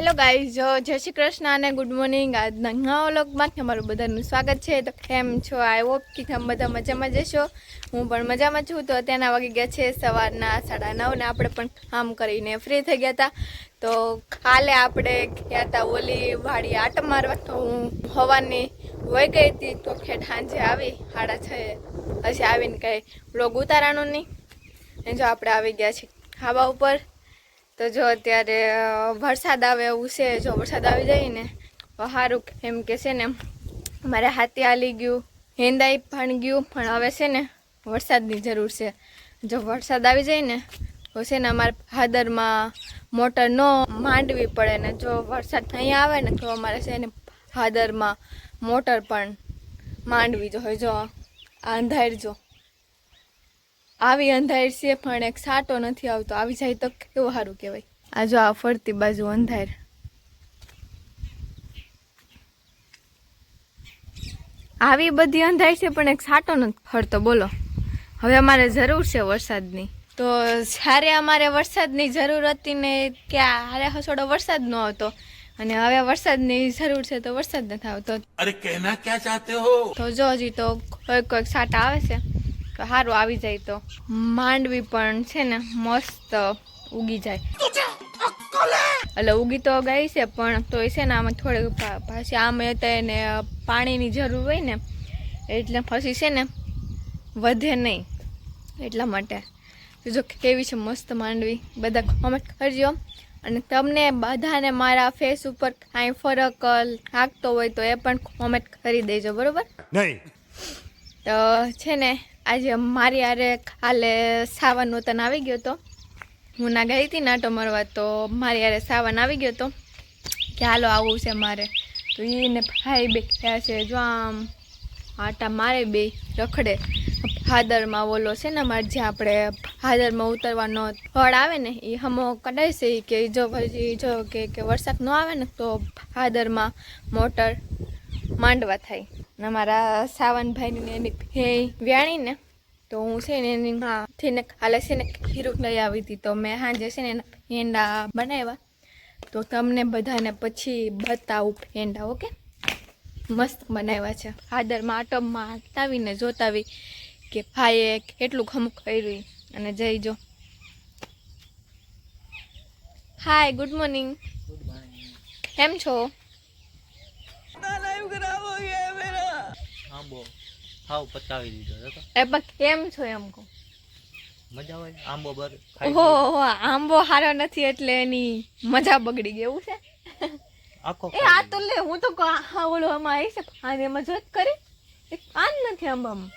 Hello guys જય શ્રી કૃષ્ણ અને good morning આજના નવા વ્લોગમાં તમારું બધાનું સ્વાગત છે. તો કેમ છો? આઈ હોપ કે તમે બધા મજામાં જશો હું પણ મજામાં છું. તો અત્યારના વાગી ગયા છે સવારના સાડા નવ ને આપણે પણ કામ કરીને ફ્રી થઈ ગયા હતા. તો કાલે આપણે ગયા હતા ઓલી વાડી આટ મારવા. તો હું હવાની વહી ગઈ હતી. તો ખેઠ સાંજે આવી, સાડા છ પછી આવીને કંઈ વ્લોગ ઉતારાનું નહીં. જો આપણે આવી ગયા છીએ ખાવા ઉપર. તો જો અત્યારે વરસાદ આવે એવું છે, જો વરસાદ આવી જાય ને સારું એમ કે છે ને, મારે હાથી હાલી ગયું, હેંદાઈ પણ ગયું, પણ હવે છે ને, વરસાદની જરૂર છે. જો વરસાદ આવી જાય ને તો છે ને અમારે હાદરમાં મોટર ન માંડવી પડે ને જો વરસાદ અહીંયા આવે ને, તો અમારે છે ને હાદરમાં મોટર પણ માંડવી જોઈએ જો આંધાર જો. આવી અંધાર છે પણ એક સાટો નથી આવતો. આવી જાય તો કેવું સારું કહેવાય? આ જો આ ફરતી બાજુ અંધાર. આવી બધી અંધાર છે પણ એક સાટો નથી ફરતો. બોલો. હવે અમારે જરૂર છે વરસાદની. તો જ્યારે અમારે વરસાદની જરૂર હતી ને કે હારે હસોડો વરસાદ નો આવતો અને હવે વરસાદની જરૂર છે તો વરસાદ નથી આવતો. અરે કહેના ક્યાં ચાહતે હો? તો જો હજી તો કોઈક કોઈક સાટા આવે છે. તો સારું આવી જાય તો. માંડવી પણ છે ને મસ્ત ઉગી જાય. એટલે ઉગી તો ગઈ છે પણ તો છે ને આમાં થોડીક પાછી આમ એને પાણીની જરૂર હોય ને એટલે પછી છે ને વધે નહીં એટલા માટે. જો કેવી છે મસ્ત માંડવી. બધા કોમેન્ટ કરજો. અને તમને બધાને મારા ફેસ ઉપર કાંઈ ફરક લાગતો હોય તો એ પણ કોમેન્ટ કરી દેજો બરોબર? નહીં. તો છે ને આજે મારી આરે કાલે સાવન નૂતન આવી ગયો તો. હું ના ગઈ હતી નાટો મરવા, તો મારી આરે સાવન આવી ગયો તો. કે હાલો આવું છે મારે. તો એને ભાઈ બે ગયા છે, જો આમ આટા મારે બે રખડે. ભાદરમાં ઓલો છે ને અમારે, જ્યાં આપણે ભાદરમાં ઉતરવાનો ફળ આવે ને એ હમો કઢાય છે કે જો પછી જો કે કે વરસાદ ન આવે ને, તો ભાદરમાં મોટર માંડવા થાય. ને અમારા સાવનભાઈની ને એની ભેઈ વ્યાણી ને તો હું છે ને એની હાથી ને કાલે છે ને ખીરું લઈ આવી હતી. તો મેં સાંજે છે ને એના પેંડા બનાવ્યા. તો તમને બધાને પછી બતાવું પેંડા ઓકે? મસ્ત બનાવ્યા છે. ફાદરમાં આટમમાં હટાવીને જોતાવી કે ભાઈએ કેટલું ખમ કર્યું. અને જઈ જો. હાય ગુડ મોર્નિંગ કેમ છો? આંબો હાવ પતાવી દીધો હતો એ પણ કેમ છો એમ કહું? મજા આવે આંબો બર ઓહો આંબો હારો નથી એટલે એની મજા બગડી ગઈ એવું છે? આખો એ આ તો લે હું તો ઓલો આમાં આવી છે આને જોત કરી એ કાન નથી આંબામાં.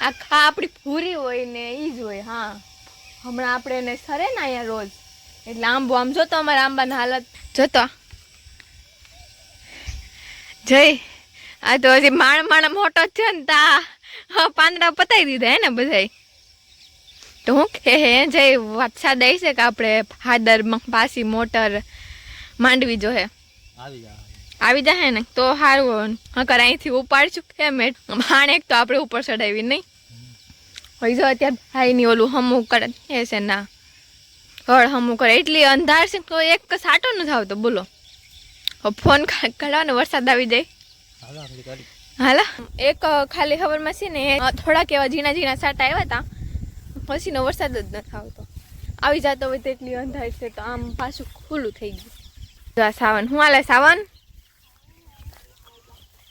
આ ખા આપણી ભૂરી હોય ને એ જ હોય હા. હમણાં આપણે એને સરે ને અહીંયા રોજ. એટલે આંબો આમ જોતો અમારા આંબાની હાલત. જોતો. જય. આ તો હજી માણ માણ મોટો છે ને તા. પાંદડા પતાવી દીધા હે ને બધાય. તો હું કે હે જે વરસાદ આવી છે કે આપણે ભાદરમાં પાસી મોટર માંડવી જો હે. આવી જાય ને તો સારું હકર અહીંથી ઉપાડશું કે મેં માણ એક તો આપણે ઉપર ચડાવી નહીં. હોય જો અત્યારે ભાઈની ઓલું હમું કરે એ છે ના. હળ હમું કરે એટલી અંધાર છે તો એક સાટો નથી આવતો બોલો. ફોન કાઢવાનો વરસાદ આવી જાય. હાલો હાલા. એક ખાલી ખબરમાં છે ને થોડાક એવા ઝીણા ઝીણા સાટા આવ્યા હતા. પછીનો વરસાદ જ નથી આવતો. આવી જતો હોય તેટલી અંધાર છે તો આમ પાછું ખુલ્લું થઈ ગયું. જો આ સાવન. હું હાલે સાવન?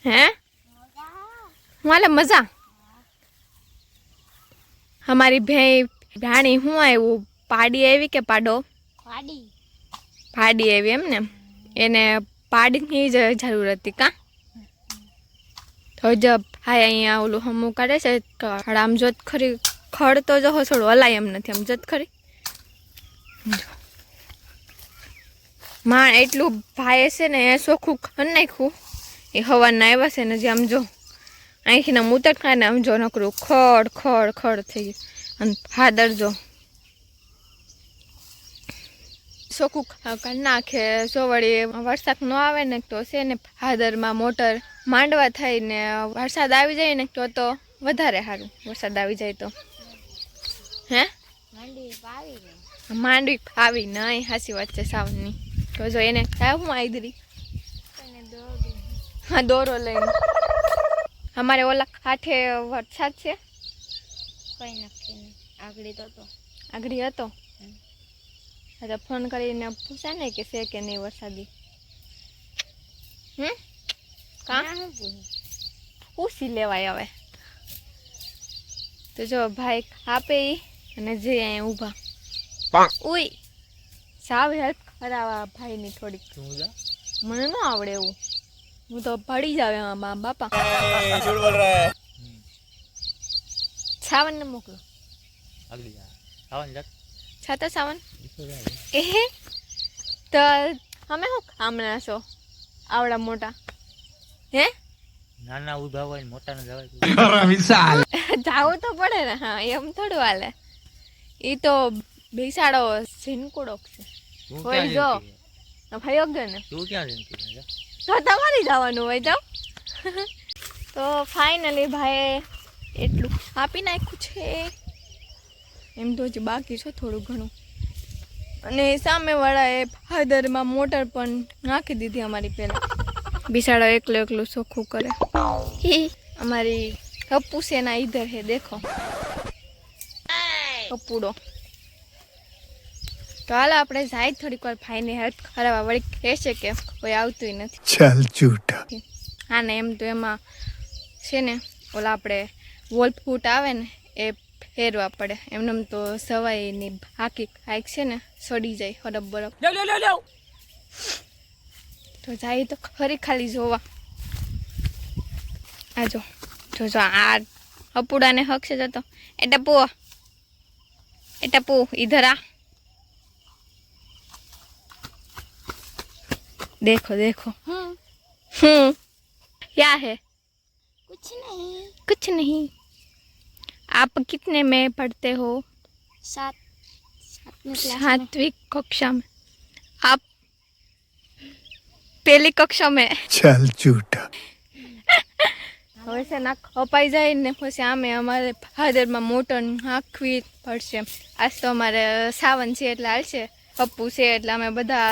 હે? હું હાલે મજા? અમારી ભેં ભાણી હું આવ્યું પાડી આવી કે પાડો. પાડી આવી એમ ને? એને પાડીની જ જરૂર હતી કાં? તો જ ભાઈ અહીંયા ઓલું હમું કાઢે છે ખડ આમ જોત ખરી. ખડ તો જો થોડું હલાય એમ નથી, આમ જોત ખરી. માણ એટલું ભાઈ છે ને, એ ચોખ્ખું ખન નાખ્યું. એ હવાના આવ્યા છે ને, જે આમ જો અહીંથી આમ ઉતર ખાય ને આમ જો નકરું ખડ ખડ ખડ થઈ ગયું. અને ફાદર જો ચોખ્ખું કરી નાખે જો વળી વરસાદ ન આવે ને તો છે ને ભાદરમાં મોટર માંડવા થાય ને વરસાદ આવી જાય ને તો તો વધારે સારું વરસાદ આવી જાય તો. હે? માંડવી ફાવી નહીં હાસી વાત છે સાવનની. તો જો એને હું આઈદરી હા દોરો લઈને. અમારે ઓલા કાંઠે વરસાદ છે? કઈ નક્કી નહીં. આગળ તો તો. આગળ હતો? અચ્છા ફોન કરીને પૂછા ને કે છે કે નહીં વરસાદી. હમ? કા? પૂછું. લેવાય હવે. તો જો ભાઈ આપે અને જે અહીંયા ઊભા. ઉઈ સાવ હેલ્પ કરાવવા ભાઈની થોડીક. મને ન આવડે એવું. હું તો પડી જાવ એમાં મા બાપા. સાવન ને મોકલો. જા. જાત છાતા સાવન. એ તો અમે શું કામના છો? આવડા મોટા. હે? નાના ઊભા હોય મોટા ને જવાય. જાવું તો પડે ને હા એમ થોડું હાલે. એ તો બેસાડો ઝીનકુડો છે. હોય જો. ભાઈ યોગ્ય ને. તું ક્યાં ઝીનકુડો તો તમારી જવાનું હોય જાવ તો ફાઇનલી ભાઈ એટલું આપી નાખ્યું છે. એમ તો હજી બાકી છે થોડું ઘણું. અને સામેવાળાએ હાદરમાં મોટર પણ નાખી દીધી અમારી પહેલાં. બિસાડો એકલું એકલું ચોખ્ખું કરે. અમારી કપૂસેના ઈધર હે દેખો. કપૂડો તો હાલ આપણે જાય થોડીક વાર ભાઈને હેલ્પ કરાવવા. વળી કહે છે કે કોઈ આવતું નથી. ચાલ જૂઠ. હા ને એમ તો એમાં છે ને ઓલા આપણે વોલ્ફ ફૂટ આવે ને એ ફેરવા પડે એમને એમ તો સવાઈની હાકી કાંઈક છે ને સડી જાય હરબ બરફ તો જાય તો ખરી ખાલી જોવા આ જો જો જો આ અપુડાને હક છે જતો એ ટપુ એ ટપુ ઇધર આ देखो देखो हम्म हम्म क्या है कुछ नहीं कुछ नहीं आप कितने में पढ़ते हो सात सातवीं क्लास में सातवीं कक्षा में आप पहली कक्षा में चल झूठा હવે છે ના કપાઈ જાય ને પછી આમે અમારે ફાધરમાં મોટર નાખવી પડશે આજ તો અમારે સાવન છે એટલે હાલશે પપ્પુ છે એટલે અમે બધા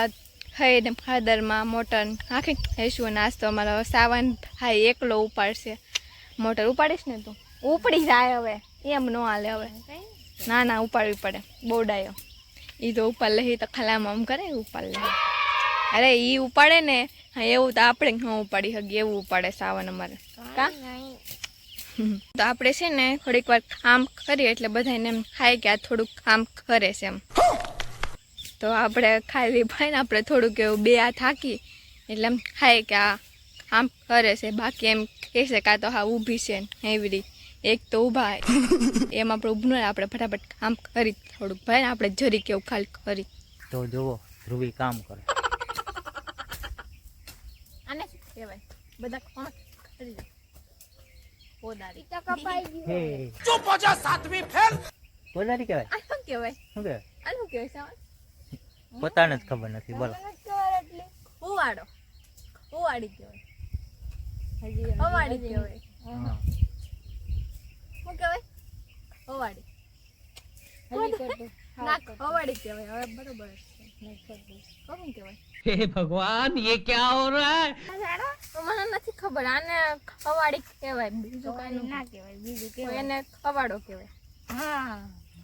થઈ ને ફાધરમાં મોટર નાખી જઈશું અને આજ તો અમારો સાવન ભાઈ એકલો ઉપાડશે મોટર ઉપાડીશ ને તું ઉપડી જાય હવે. એમ ન હાલે હવે. ના ના, ઉપાડવી પડે. બોડાયો. એ તો ઉપાડ લે તો ખાલી આમ આમ કરે, ઉપાડ લે. અરે એ ઉપાડે ને, હા, એવું તો આપણે ન ઉપાડી શકીએ, એવું ઉપાડે સાવન અમારે. કા? તો આપણે છે ને, થોડીક વાર કામ કરીએ એટલે બધાને એમ ખાય કે આ થોડુંક કામ કરે છે એમ. તો આપણે ખાલી ભાઈ ને આપણે થોડુંક એવું બે હાથ થાકી એટલે એમ ખાય કે આ કામ કરે છે. બાકી એમ કહેશે કાં તો હા, ઊભી છે એવી રીત એક તો ઊભા એમાં આપણે ઊભું આપણે ફટાફટ કામ કરી થોડુંક ભાઈ આપણે જરી કેવું ખાલ કરી. તો જુઓ ધ્રુવી કામ કરે. આને કહેવાય? બધા કોણ કરી પોતાને જ ખબર નથી શું કહેવાય હવાડી ના હવાડી કહેવાય હવે બરોબર જ છે શું કહેવાય हे भगवान ये क्या हो रहा है તો મને નથી ખબર આને ખવાડી કહેવાય બીજું કાંઈ ना નથી केवल बीजू તો के એને ખવાડો કહેવાય हाँ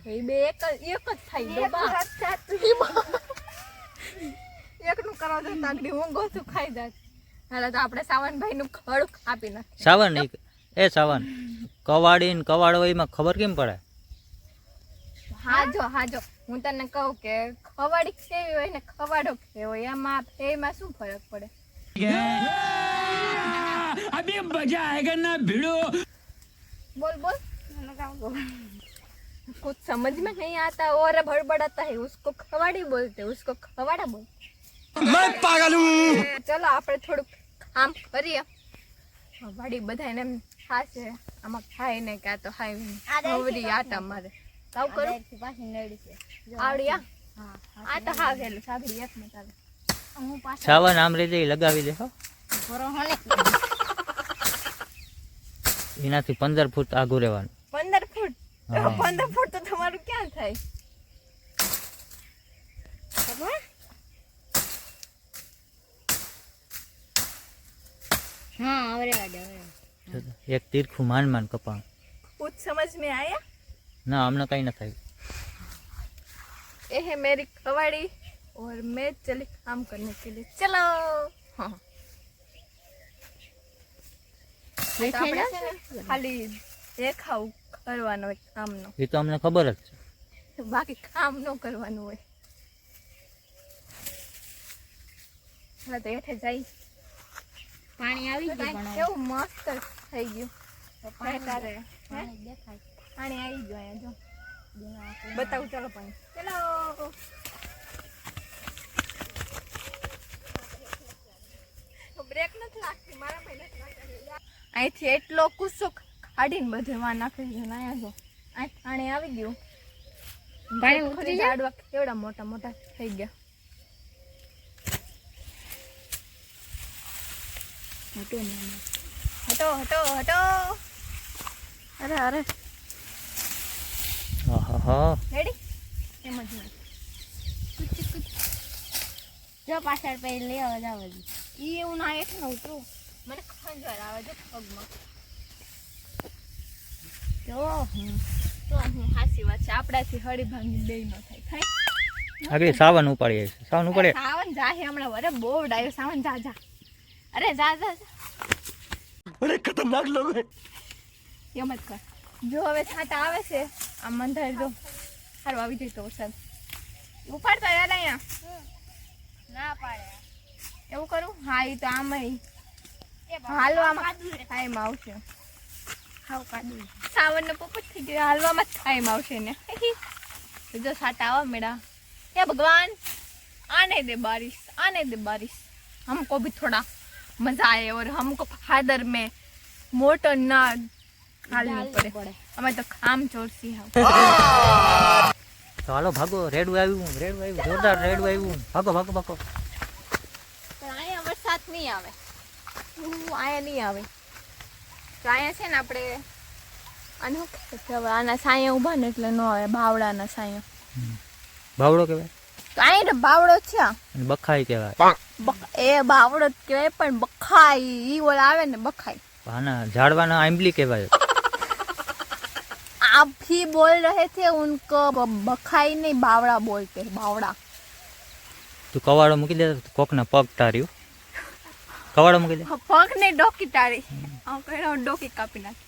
તો એ બે એક જ એક જ થાય ડબ્બા એકનું કરવા તો તાકડી હું ગોથું ખાઈ જાત હાલે તો આપણે સાવનભાઈ નું ખડું આપી નાખ સાવન ઈ- એ સાવન કવાડી ને કવાડો એમાં ખબર કેમ પડે હાજો હાજો હું તને કહું કે ખવાડી કેવી હોય ને ખવાડો કેવો હોય એમાં એમાં શું ફરક પડે अभी मजा आएगा ना भिड़ो बोल बोल मैंने काम को कुछ समझ में नहीं आता और बड़बड़ाता है उसको खवाड़ी बोलते उसको खवाड़ा बोलते मैं पागल हूँ ચલો આપણે થોડુંક કામ કરીએ વાડી બધા એને ખાશે. આમાં ખાય ને કાં તો ખાય નવરી આટા મારે. સાવ કરું? પાછી નડી છે. આવડ્યા આ? તો હા ગયેલું સાગડી એક ને તારે હું પાછા સાવન આમ રીતે લગાવી દે હો. એનાથી પંદર ફૂટ આગુ રહેવાનું. પંદર ફૂટ? પંદર ફૂટ તો તમારું ક્યાં થાય? હા હવે રેવા દે એક તીરખું માન માન કપાણ कुछ समझ में आया ના અમને કઈ ન થાય ये है मेरी कवाड़ी और मैं चली काम करने के लिए चलो हाँ તો આપણે છે ને ખાલી દેખાવ કરવાનો હોય કામનો એ તો અમને ખબર જ છે બાકી કામ ન કરવાનું હોય હા તો હેઠે જઈ પાણી આવી ગયું કેવું મસ્ત થઈ ગયું. પાણી પાણી આવી ગયું અહીંયા જો. બતાવું ચાલો પાણી. ચલો. બ્રેક નથી લાગતી મારા ભાઈ અહીંથી એટલો કુસ્સો કાઢીને બધે માં નાખી દીધો અહીંયા જો. અહીં પાણી આવી ગયું. પાણી ઉતરી જાડવા કેવડા મોટા મોટા થઈ ગયા. ને હટો હટો હટો. અરે અરે. રેડી એમ જ જો પાછળ પછી લેવા જાવ ઈ એવું ના હેઠ ન મને ખંજવાળ આવે છે પગમાં. જો તો હું હાસી વાત છે. આપણાથી હળી ભાંગી બે ન થાય. થાય આગળ સાવન ઉપાડી સાવન ઉપાડે સાવન જા હે હમણાં અરે બહુ ડાયો. સાવન જા જા. અરે જા જા અરે ખતરનાક લોકો. એમ જ કર. જો હવે છાંટા આવે છે આ મંધાર જો સારું આવી જઈ તો વરસાદ. ઉપાડતા યાર અહીંયા. ના પાડે. એવું કરું? હા એ તો આમ હાલવામાં ટાઈમ આવશે. હાવ કાદુ થઈ ગયો. હાલવામાં જ ટાઈમ આવશે ને જો સાટા આવા મેળા. હે ભગવાન આને દે બારીશ આને દે બારીશ. હમકો ભી થોડા. मजा आए और हमको फादर में मोटर ना डालनी पड़े પડે અમે તો કામ ચોરસી હા તો હાલો ભાગો રેડું આવ્યું રેડું આવ્યું જોરદાર રેડું આવ્યું ભાગો ભાગો ભાગો પણ અહીંયા વરસાદ નહીં આવે ઉહ, અહીંયા નહીં આવે તો અહીંયા છે ને આપણે આને શું કહેવાય કે હવે આના સાયા ઊભા ને એટલે ન આવે બાવડાના સાયા બાવડો કહેવાય તો અહીંયા બાવડો છે આ. અને બખાઈ કહેવાય બક- એ બાવડો જ કહેવાય પણ બખાઈ ઈ ઓલ આવે ને બખાઈ આના ઝાડવાના આંબલી કહેવાય आप ही बोल रहे थे उनको ब- बखाई नहीं बावड़ा बोलते हैं, बावड़ा તું કવાડો મૂકી દે તો કોકના પગ તાર્યું કવાડો મૂકી દે પગ ને ડોકી તારી આમ કહીને ડોકી કાપી નાખી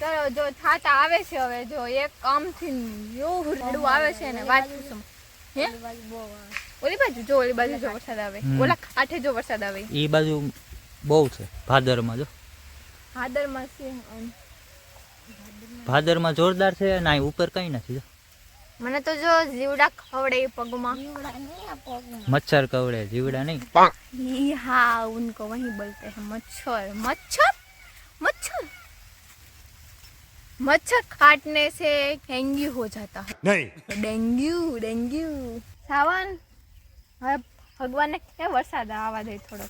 ચલો જો થાતા આવે છે હવે જો એક આમથી એવું રડું આવે છે ને વાત પૂછું હે? ઓલી બાજુ જો ઓલી બાજુ જો વરસાદ આવે. ઓલા આઠે જો વરસાદ આવે. એ બાજુ બહુ છે ભાદરમાં જો. ભાદરમાં છે ભાદરમાં જોરદાર છે અને ઉપર કઈ નથી જો. મને તો જો જીવડા ખવડે પગમાં. મચ્છર કવડે જીવડા નહીં. હા ઉનકો વહી બોલતે મચ્છર મચ્છર મચ્છર. मच्छर मच्छर काटने से डेंगू हो जाता है नहीं डेंगू डेंगू सावन હવે ભગવાનને કે વરસાદ આવવા દે થોડો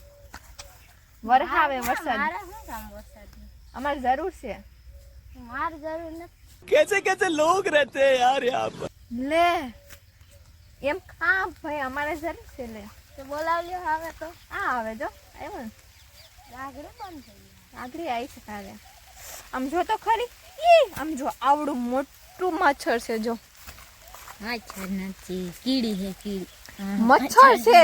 વરસાદ આવે વરસાદ મારે શું કામ વરસાદનું? અમારે જરૂર છે મારે જરૂર નથી कैसे कैसे लोग रहते हैं यार यहाँ पर લે એમ કા ભાઈ અમારે જરૂર છે લે તો બોલાવ્યો હવે તો આ આવે જો આવ્યો ને આગળ બંધ થઈ ગયું આગળ આવી છે તારે આમ જો તો ખરી ઈ, આમ જો આવડું મોટું મચ્છર છે જો. મચ્છર નથી કીડી છે કીડી. મચ્છર છે.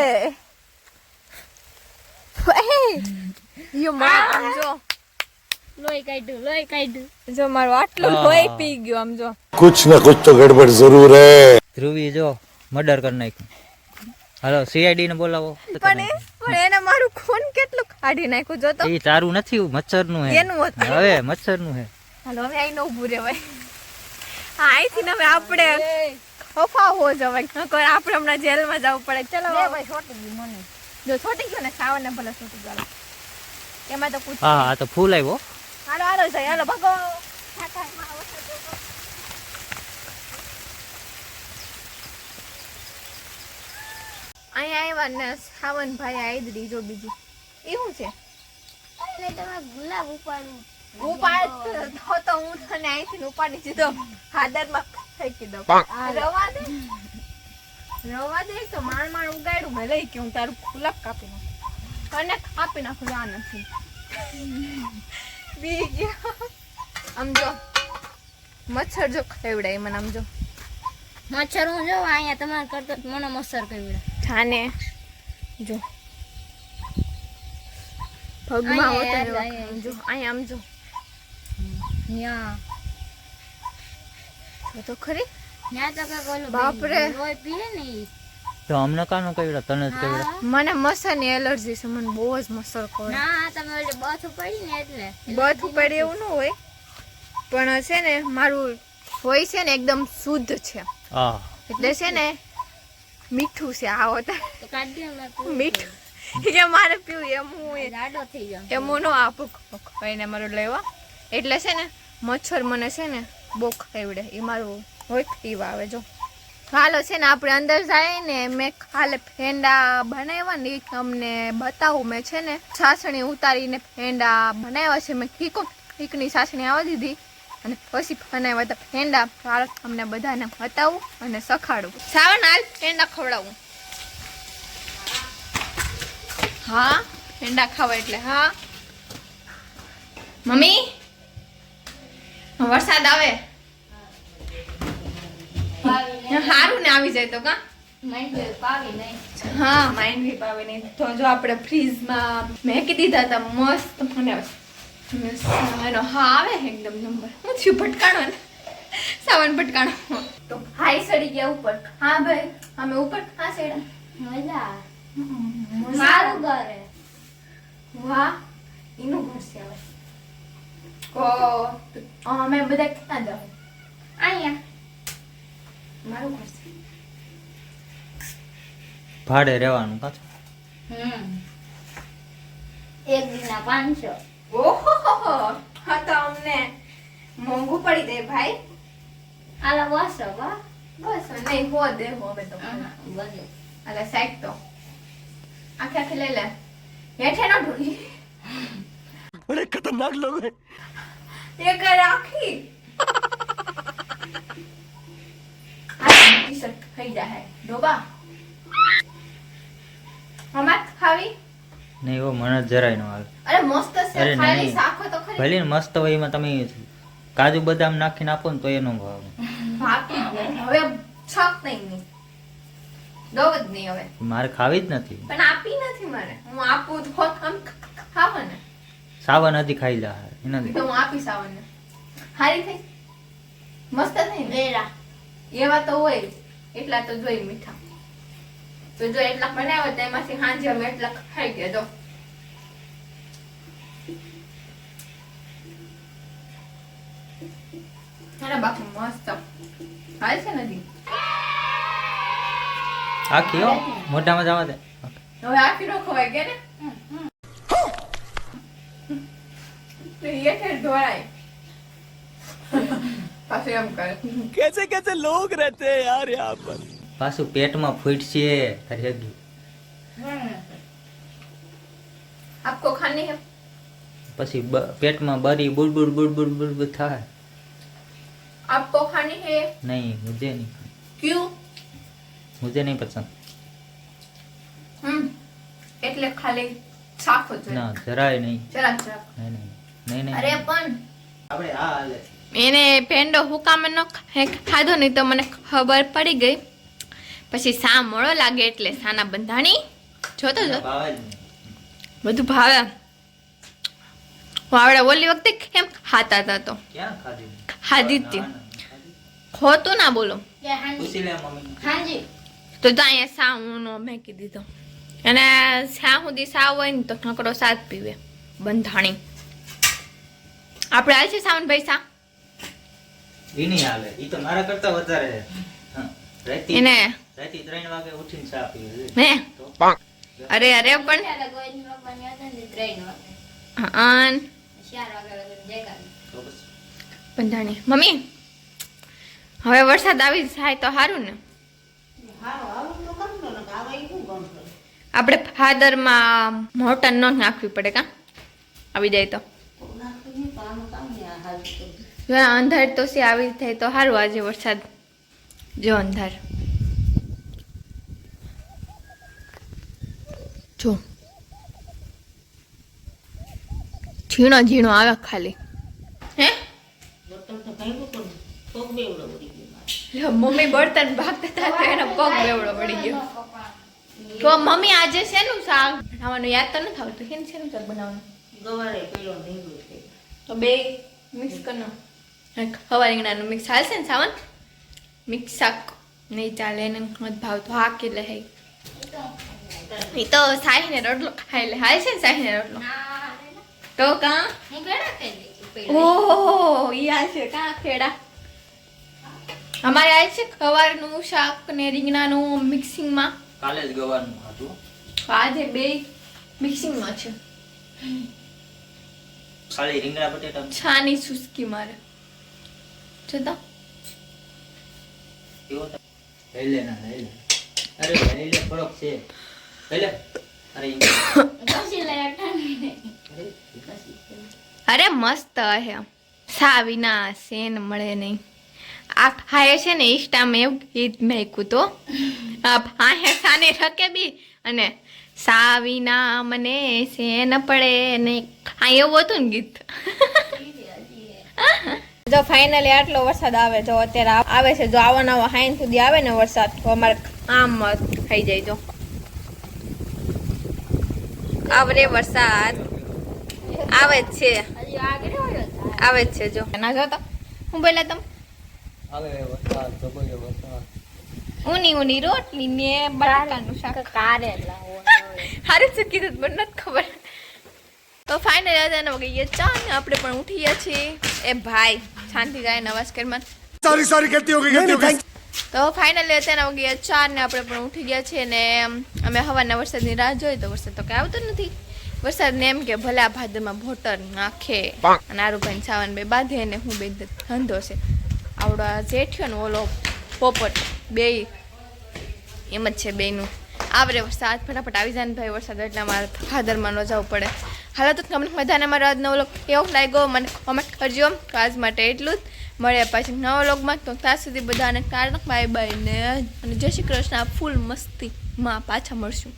નાખ્યું. હલો સીઆઈડી ને બોલાવો. એને મારું ખૂન કેટલું કાઢી નાખ્યું જો તો. તારું નથી મચ્છરનું હે. એનું હવે મચ્છરનું હે. હાલો હવે અહીં ઊભું રહેવાય. હા અહીંથી હવે આપણે ખફા હો જવાય. નકર આપણે હમણાં જેલમાં જવું પડે. ચલો. લે ભાઈ છોટી ગઈ મને. જો છોટી ગયો ને સાવન ને ભલે છોટી ગયો. એમાં તો પૂછ. હા હા તો ફૂલ આવ્યો. હાલો હાલો જઈ હાલો ભગો. અહીંયા આવ્યા ને સાવનભાઈ આઈદરી જો બીજી. એ શું છે? ગુલાબ ઉપાડું ઉપાડ તો તો હું તને અહીંથી ઉપાડી દીધો હાદરમાં ફેંકી દઉં. રવા દે. રવા દે તો માણ માણ ઉગાડું મેં લઈ કે હું તારું ગુલાબ કાપી નાખું. અને કાપી નાખું આ નથી. બી ગયા આમ જો મચ્છર જો ખવડાય મને આમ જો. મચ્છર હું જો અહીંયા તમારે કરતો મને મચ્છર કઈ જાને જો. પગમાં હોતો જો અહીંયા આમ જો. ન્યા. જો તો ખરી. ન્યા તો કાંઈક ઓલું બાપરે. લોહી પીએ ને તો અમને કાનો કવડા તને જ કવડા મને મચ્છરની એલર્જી છે મને બહુ જ મસર કરે. ના તમે ઓલી બથ પડી ને એટલે. બથ પડે એવું ન હોય પણ છે ને મારું હોય છે ને એકદમ શુદ્ધ છે. એટલે છે ને મીઠું છે આ હોતા તો મીઠું. કે મારે પીવું એમ હું. થઈ જાવ એમ હું ન આપું. એને મારું લેવા. એટલે છે ને મચ્છર મને છે ને બહુ ખાવડે એ મારું હોય પીવા આવે, જો. હાલો, છે ને આપણે અંદર જાય ને મેં કાલે ફેંડા બનાવ્યા ને તમને બતાવું. મેં છે ને સાસણી ઉતારીને ફેંડા બનાવ્યા છે. મેં કીકો કીકની સાસણી આવવા દીધી અને પછી બનાવ્યા હતા ફેંડા. હાલો, તમને બધાને બતાવું અને સખાડું. સાવન હાલ ફેંડા ખવડાવું. હા, ફેંડા ખાવા એટલે, હા. મમ્મી? વરસાદ આવે. સારું ને આવી જાય તો કા? હા માઇન્ડ બી પાવે નહીં. તો જો આપણે ફ્રીઝમાં મેકી દીધા હતા મસ્ત. મને એનો હા આવે એકદમ નંબર હું થયું ભટકાણો ને? સાવન ભટકાણો. તો હાઈ સડી ગયા ઉપર. હા ભાઈ. અમે ઉપર? હા સેડા. મજા મારું ઘર વાહ. એનું ઘર છે હવે. ઓ Oh, અમે બધા ક્યાં જાઓ? અહીંયા. મારું ઘર છે. ભાડે રહેવાનું પાછું? હમ. એક દિનના પાંચસો. ઓહો હા તો અમને મોંઘું પડી દે ભાઈ. આલા વાસો વા બસો. નહીં હો દે હો અમે તો. બસો. આલા સાઈડ તો. આખે આખે લઈ લે. હેઠે ન ઢોળી અરે ખતરનાક લોગ એક રાખી નહીં હો મને જરાય ન આવે. અરે મસ્ત છે અરે ખાલી નહીં. તો ખરી ભલે ને મસ્ત હોય એમાં તમે કાજુ બદામ નાખીને આપો ને તો એનો ભાવ. હવે છક નહીં નહીં દવ જ નહીં હવે. મારે ખાવી જ નથી. પણ આપી નથી મારે. હું આપું તો આમ ખાવ ને સાવન હતી ખાઈ જા. એના તો હું આપી સાવન હારી થઈ? મસ્ત થઈ વેરા. એવા તો હોય એટલા તો જોઈ મીઠા. તો જો એટલા બનાવ્યો તો એમાંથી હાંજે અમે એટલા ખાઈ ગયા. તો અરે બાપુ મસ્ત. હાલ છે નથી આખી હો? મોઢામાં જવા દે. હવે આખી નો ખવાય કે ને? ધોળાય कैसे कैसे लोग रहते हैं यार यहाँ पर પાછું પેટમાં ફૂટ છે તારી હગી આપકો ખાની હે પછી પેટમાં બરી બુડબુડ બુડબુડ બુડબુડ થાય આપકો ખાની હે નહીં મુજે નહીં ક્યું મુજે નહીં પસંદ હમ એટલે ખાલી સાફ જ ના જરાય નહીં જરા જરા નહીં નહીં નહીં અરે પણ. આપણે આ હાલે. એને પેંડો હુકામે ન ખાધો નહીં તો મને ખબર પડી ગઈ. પછી સા મોળો લાગે એટલે સાના બંધાણી. જોતો જો. બધું ભાવે. હું આવડે ઓલી વખતે કેમ ખાતા હતા તો. ખાધી. હતી. ખોતું ના બોલો. તો તો અહીંયા સા હું નો મેકી દીધો. અને સા સુધી સા હોય ને તો ઠકડો સાત પીવે. બંધાણી. આપણે આવે છે સાવનભાઈ સા? ઈ નહીં હાલે. ઈ તો મારા કરતા વધારે હા. એને? રાતે ત્રણ વાગે ઉઠીને ચા પીવે હે અરે અરે પણ અન બંધાણી. મમ્મી હવે વરસાદ આવી જાય તો સારું ને? આપણે ફાદરમાં મોટર ન નાખવી પડે કા? આવી જાય તો. જો અંધાર તો સી આવી થાય તો સારું આજે વરસાદ. જો અંધાર. જો. ઝીણો ઝીણો આવે ખાલી. હે? મમ્મી બળતણ ભાગતા હતા તો એનો પગ બેવડો પડી ગયો. તો મમ્મી આજે શેનું શાક? બનાવવાનું યાદ તો નથી આવતું. શેનું શેનું શાક બનાવવાનું? તો બે મિક્સ કરનો ખવા રીંગણાનું મિક્સ હાલશે ને સાવન મિક્સ શાક નહીં ચાલે એને મત ભાવ તો હાકી લે હે એ તો સાહીને રોટલો ખાઈ લે હાલ છે ને સાહીને રોટલો તો કા ઓહો ઈ આ છે કાં ખેડા અમારે આ છે ખવારનું શાક ને રીંગણાનું મિક્સિંગમાં કાલે જ ગવારનું હતું. આજે બે મિક્સિંગમાં છે. ખાલી રીંગણા બટેટા. છાની સુસ્કી મારે. લે અરે મસ્ત હે. સા વિના સેન મળે નહીં. આ ફાયે છે ને ઇન્સ્ટામાં એવું ગીત મેકું તો. આ ભાઈએ સાને રકે બી અને સા વિના મને સેન પડે નહીં. આ એવું હતું ને ગીત. જો ફાઇનલી આટલો વરસાદ આવે જો અત્યારે આવે છે જો આવા નવા હાઈન સુધી આવે ને વરસાદ તો અમારે આમ થઈ જાય જો. આવરે વરસાદ. આવે જ છે. હજી આગળ હોય તો. આવે જ છે જો. ના જોતો? હું બોલા તમ? ઉની ઉની રોટલી ને બટાકાનું શાક. કારેલા હારે છે કીધું પણ નથી ખબર. તો ફાઇનલ અત્યારે વગી ચા ને આપણે પણ ઉઠીએ છીએ. એ ભાઈ. શાંતિ ગાય નવાજ સોરી સોરી કરતી હોગી કરતી હોગી તો ફાઇનલી અત્યારે વાગ્યા ચાર ને આપણે પણ ઉઠી ગયા છીએ ને અમે હવાના વરસાદની રાહ જોઈએ તો વરસાદ તો કાંઈ આવતો નથી. વરસાદને એમ કે ભલા ભાદરમાં ભોટર નાખે અને આરુભાઈ સાવન બે બાંધે ને હું બે ધંધો છે. આવડો જેઠ્યો ને ઓલો પોપટ બે એમ જ છે બેનું આવરે વરસાદ ફટાફટ આવી જાય ને ભાઈ વરસાદ એટલે અમારે ફાધરમાં ન જવું પડે. હાલો તો તમને બધાને મારો આજનો લોક કેવો લાગ્યો? મને કોમેન્ટ કરજો. તો આજ માટે એટલું જ. મળ્યા પાછી નવો લોકમાં તો ત્યાં સુધી બધાને કારણ બાય બાય ને અને જય શ્રી કૃષ્ણ. ફૂલ મસ્તીમાં પાછા મળશું.